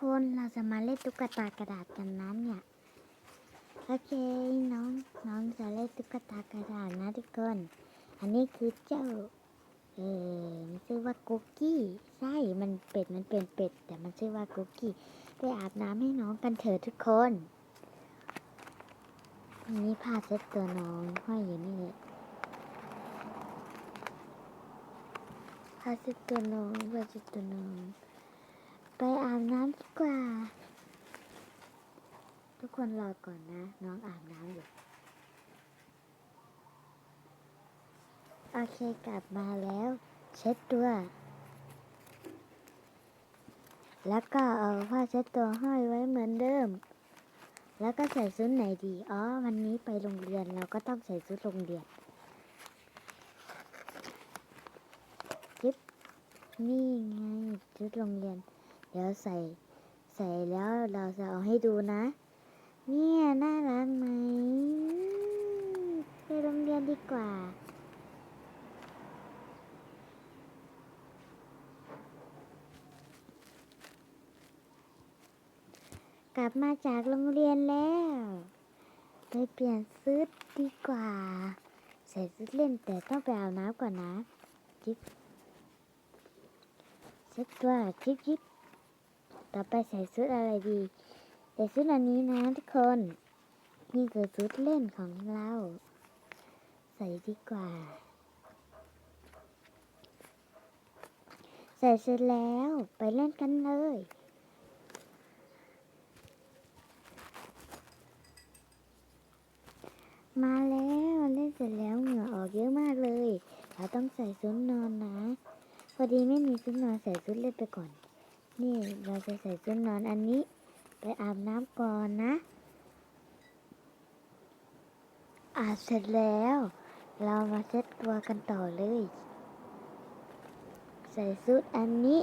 คนเราจะมาเล่นตุ๊กตากระดาษกันนะเนี่ย โอเคน้องน้องจะเล่นตุ๊กตากระดาษนะทุกคน อันนี้คือเจ้า เออมันชื่อว่ากุ๊กกี้ใช่มันเป็ดมันเป็นเป็ด แต่มันชื่อว่ากุ๊กกี้ไปอาบน้ำให้น้องกันเถอะทุกคนนี่ผ้าเช็ดตัวน้องห้อยอยู่นี่ผ้าเช็ดตัวน้องผ้าเช็ดตัวน้อง ไปอาบน้ำดีกว่า ทุกคนรอก่อนนะ น้องอาบน้ำอยู่ โอเคกลับมาแล้ว เช็ดตัว แล้วก็เอาผ้าเช็ดตัวห้อยไว้เหมือนเดิม แล้วก็ใส่ชุดไหนดี อ๋อ วันนี้ไปโรงเรียนเราก็ต้องใส่ชุดโรงเรียนจิ๊บนี่ไงชุดโรงเรียน เดี๋ยวใส่ ใส่แล้วเราจะเอาให้ดูนะ เนี่ยน่ารักไหมไปโรงเรียนดีกว่ากลับมาจากโรงเรียนแล้ว ไปเปลี่ยนชุดดีกว่า ใส่ชุดเล่นแต่ต้องไปอาบน้ำก่อนนะ จิ๊บเช็ดตัวจิ๊บจิ๊บ ต่อไปใส่ชุดอะไรดีใส่ชุดอันนี้นะทุกคน นี่คือชุดเล่นของเรา ใส่ดีกว่า ใส่เสร็จแล้วไปเล่นกันเลยมาแล้วเล่นเสร็จแล้วเหงื่อออกเยอะมากเลย เราต้องใส่ชุดนอนนะ พอดีไม่มีชุดนอนใส่ชุดเล่นไปก่อน นี่เราจะใส่ชุดนอนอันนี้ ไปอาบน้ำก่อนนะ อาบเสร็จแล้ว เรามาเช็ดตัวกันต่อเลย ใส่ชุดอันนี้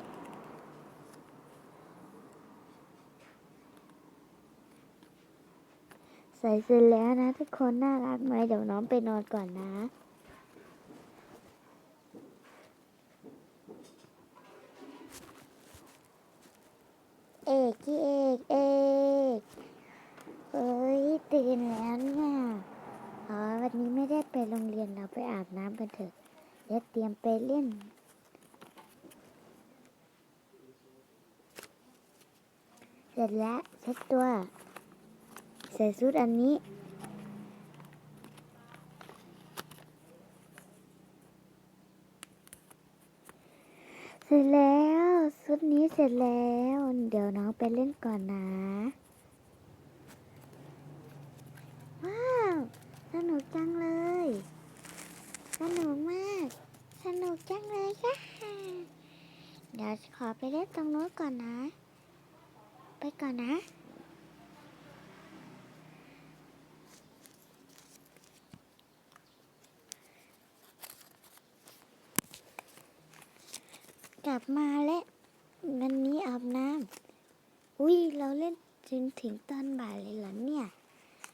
ใส่เสร็จแล้วนะทุกคนน่ารักไหมเดี๋ยวน้องไปนอนก่อนนะ กที่เอกเอกเอ้ยตื่นแล้วเนี่ยอ๋อวันนี้ไม่ได้ไปโรงเรียนเราไปอาบน้ำกันเถอะเดี๋ยวเตรียมไปเล่นเสร็จแล้วเช็ดตัว ใส่ชุดอันนี้เสร็จแล้ว ชุดนี้เสร็จแล้ว เดี๋ยวน้องไปเล่นก่อนนะ ว้าว สนุกจังเลย สนุกมาก สนุกจังเลยค่ะ เดี๋ยวขอไปเล่นตรงโน้นก่อนนะ ไปก่อนนะกลับมาแล้ว วันนี้อาบน้ำอุ้ยเราเล่นจนถึงตอนบ่ายเลยเหรอเนี่ย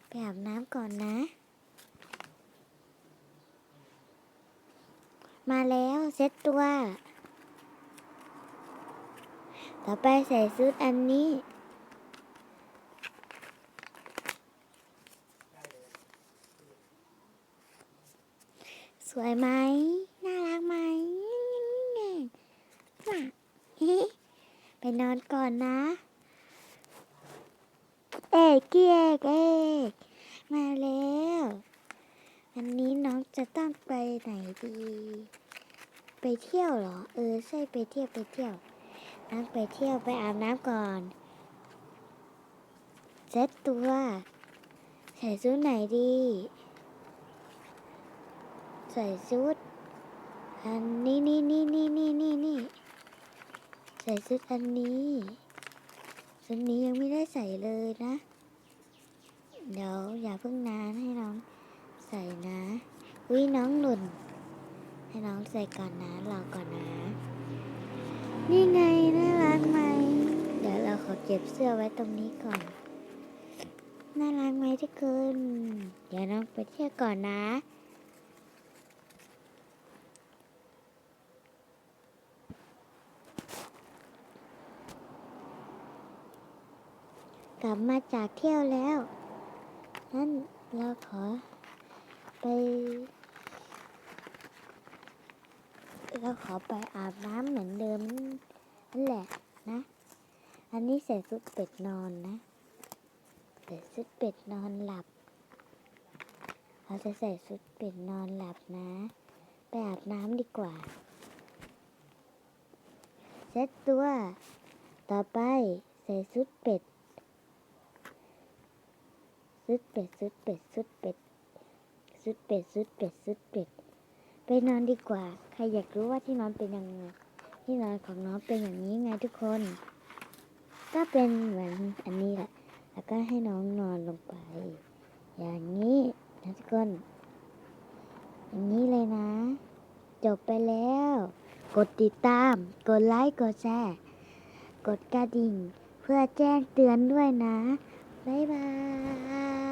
ไปอาบน้ำก่อนนะ มาแล้วเซ็ตตัว ต่อไปใส่ชุดอันนี้สวยไหม น่ารักไหมว่ะเฮ้ไป นอนก่อนนะ เอกเกียกเอกมาแล้ววันนี้น้องจะต้องไปไหนดี ไปเที่ยวเหรอ เออใช่ไปเที่ยวไปเที่ยว น้องไปเที่ยวไปอาบน้ำก่อนเซ็ตตัวใส่ชุดไหนดี ใส่ชุดอันนี้นี่นี่นี่นี่นี่นี่ ใส่ชุดอันนี้ชุดนี้ยังไม่ได้ใส่เลยนะ เดี๋ยวอย่าเพิ่งนานให้น้องใส่นะอุ้ยน้องหล่นให้น้องใส่ก่อนนะรอก่อนนะ นี่ไงน่ารักไหมเดี๋ยวเราขอเก็บเสื้อไว้ตรงนี้ก่อนน่ารักไหมทุกคนเดี๋ยวน้องไปเที่ยวก่อนนะ กลับมาจากเที่ยวแล้วนั่นเราขอไป เราขอไปอาบน้ำเหมือนเดิมนั่นแหละนะ อันนี้ใส่ชุดเป็ดนอนนะใส่ชุดเป็ดนอนหลับ เราจะใส่ชุดเป็ดนอนหลับนะ ไปอาบน้ำดีกว่า เซ็ตตัว ต่อไปใส่ชุดเป็ด ชุดเป็ดชุดเป็ดชุดเป็ดชุดเป็ดชุดเป็ดชุดเป็ดไปนอนดีกว่า ใครอยากรู้ว่าที่นอนเป็นยังไง ที่นอนของน้องเป็นอย่างนี้ไงทุกคน ก็เป็นเหมือนอันนี้แหละ แล้วก็ให้น้องนอนลงไป อย่างนี้นะทุกคน อย่างนี้เลยนะ จบไปแล้ว กดติดตาม กดไลค์ กดแชร์ กดกระดิ่ง เพื่อแจ้งเตือนด้วยนะ Bye bye.